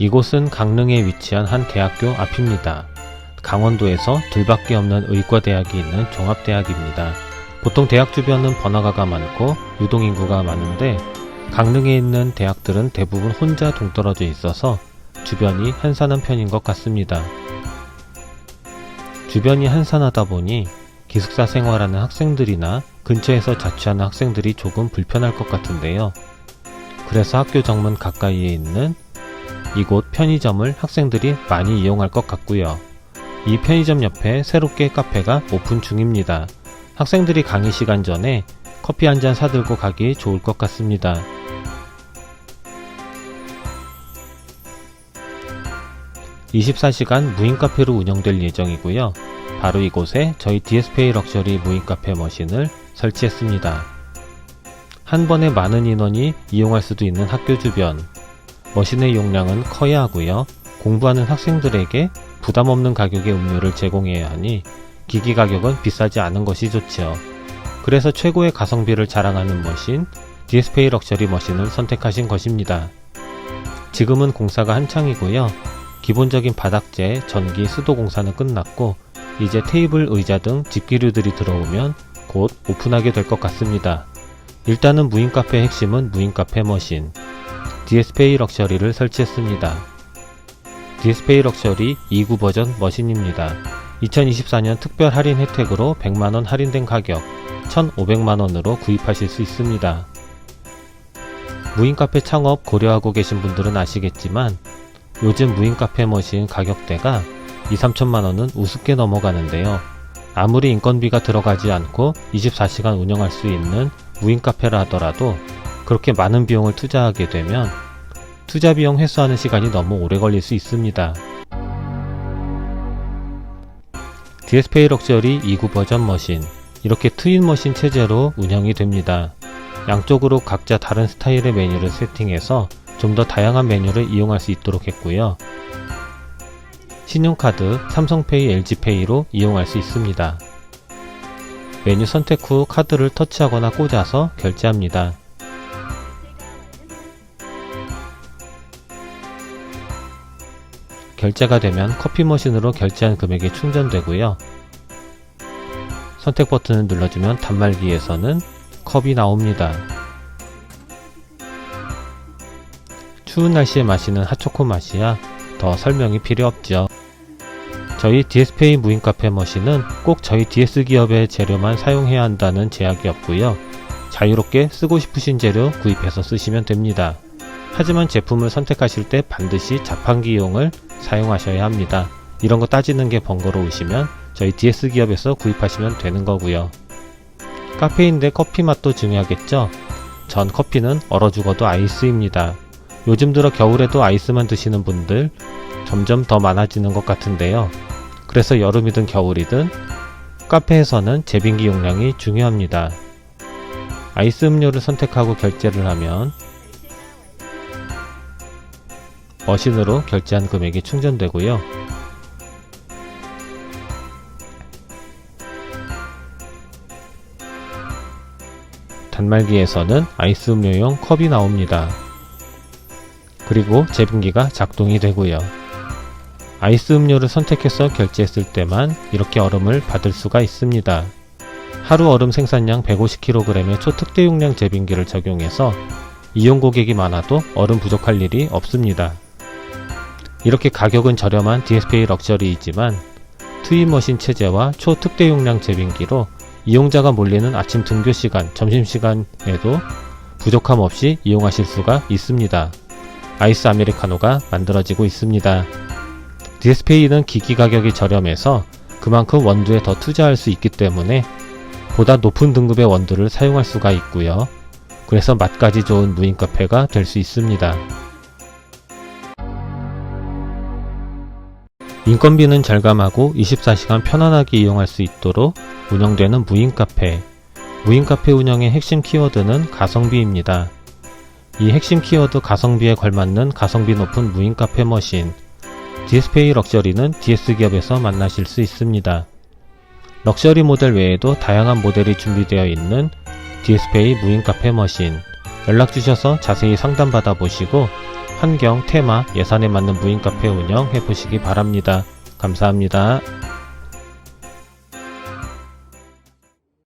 이곳은 강릉에 위치한 한 대학교 앞입니다. 강원도에서 둘밖에 없는 의과대학이 있는 종합대학입니다. 보통 대학 주변은 번화가가 많고 유동인구가 많은데 강릉에 있는 대학들은 대부분 혼자 동떨어져 있어서 주변이 한산한 편인 것 같습니다. 주변이 한산하다 보니 기숙사 생활하는 학생들이나 근처에서 자취하는 학생들이 조금 불편할 것 같은데요. 그래서 학교 정문 가까이에 있는 이곳 편의점을 학생들이 많이 이용할 것 같고요. 이 편의점 옆에 새롭게 카페가 오픈 중입니다. 학생들이 강의 시간 전에 커피 한 잔 사들고 가기 좋을 것 같습니다. (24시간) 무인 카페로 운영될 예정이고요. 바로 이곳에 저희 DSPA 럭셔리 무인 카페 머신을 설치했습니다. 한 번에 많은 인원이 이용할 수도 있는 학교 주변 머신의 용량은 커야 하고요. 공부하는 학생들에게 부담 없는 가격의 음료를 제공해야 하니 기기 가격은 비싸지 않은 것이 좋죠. 그래서 최고의 가성비를 자랑하는 머신 DSPA 럭셔리 머신을 선택하신 것입니다. 지금은 공사가 한창이고요. 기본적인 바닥재, 전기, 수도 공사는 끝났고 이제 테이블, 의자 등 집기류들이 들어오면 곧 오픈하게 될 것 같습니다. 일단은 무인 카페의 핵심은 무인 카페 머신 DSPay 럭셔리를 설치했습니다. DSPay 럭셔리 2구 버전 머신입니다. 2024년 특별 할인 혜택으로 100만원 할인된 가격 1,500만원으로 구입하실 수 있습니다. 무인 카페 창업 고려하고 계신 분들은 아시겠지만 요즘 무인 카페 머신 가격대가 2, 3천만원은 우습게 넘어가는데요. 아무리 인건비가 들어가지 않고 24시간 운영할 수 있는 무인 카페라 하더라도 그렇게 많은 비용을 투자하게 되면 투자 비용 회수하는 시간이 너무 오래 걸릴 수 있습니다. DSPay 럭셔리 2구 버전 머신 이렇게 트윈 머신 체제로 운영이 됩니다. 양쪽으로 각자 다른 스타일의 메뉴를 세팅해서 좀 더 다양한 메뉴를 이용할 수 있도록 했고요. 신용카드, 삼성페이, LG페이로 이용할 수 있습니다. 메뉴 선택 후 카드를 터치하거나 꽂아서 결제합니다. 결제가 되면 커피 머신으로 결제한 금액이 충전되고요. 선택 버튼을 눌러주면 단말기에서는 컵이 나옵니다. 추운 날씨에 마시는 핫초코 맛이야 더 설명이 필요 없죠. 저희 DSPay 무인 카페 머신은 꼭 저희 DS 기업의 재료만 사용해야 한다는 제약이 없고요. 자유롭게 쓰고 싶으신 재료 구입해서 쓰시면 됩니다. 하지만 제품을 선택하실 때 반드시 자판기용을 사용하셔야 합니다. 이런 거 따지는 게 번거로우시면 저희 DS 기업에서 구입하시면 되는 거고요. 카페인데 커피 맛도 중요하겠죠? 전 커피는 얼어 죽어도 아이스입니다. 요즘 들어 겨울에도 아이스만 드시는 분들 점점 더 많아지는 것 같은데요. 그래서 여름이든 겨울이든 카페에서는 제빙기 용량이 중요합니다. 아이스 음료를 선택하고 결제를 하면 머신으로 결제한 금액이 충전되고요. 단말기에서는 아이스 음료용 컵이 나옵니다. 그리고 제빙기가 작동이 되고요. 아이스 음료를 선택해서 결제했을 때만 이렇게 얼음을 받을 수가 있습니다. 하루 얼음 생산량 150kg의 초특대 용량 제빙기를 적용해서 이용 고객이 많아도 얼음 부족할 일이 없습니다. 이렇게 가격은 저렴한 DSPay 럭셔리이지만 트윈머신 체제와 초특대 용량 제빙기로 이용자가 몰리는 아침 등교 시간, 점심 시간에도 부족함 없이 이용하실 수가 있습니다. 아이스 아메리카노가 만들어지고 있습니다. DSPay는 기기 가격이 저렴해서 그만큼 원두에 더 투자할 수 있기 때문에 보다 높은 등급의 원두를 사용할 수가 있고요. 그래서 맛까지 좋은 무인 카페가 될 수 있습니다. 인건비는 절감하고 24시간 편안하게 이용할 수 있도록 운영되는 무인 카페. 무인 카페 운영의 핵심 키워드는 가성비입니다. 이 핵심 키워드 가성비에 걸맞는 가성비 높은 무인 카페 머신. DSPay 럭셔리는 DS 기업에서 만나실 수 있습니다. 럭셔리 모델 외에도 다양한 모델이 준비되어 있는 DSPay 무인 카페 머신. 연락 주셔서 자세히 상담 받아 보시고 환경, 테마, 예산에 맞는 무인 카페 운영해 보시기 바랍니다. 감사합니다.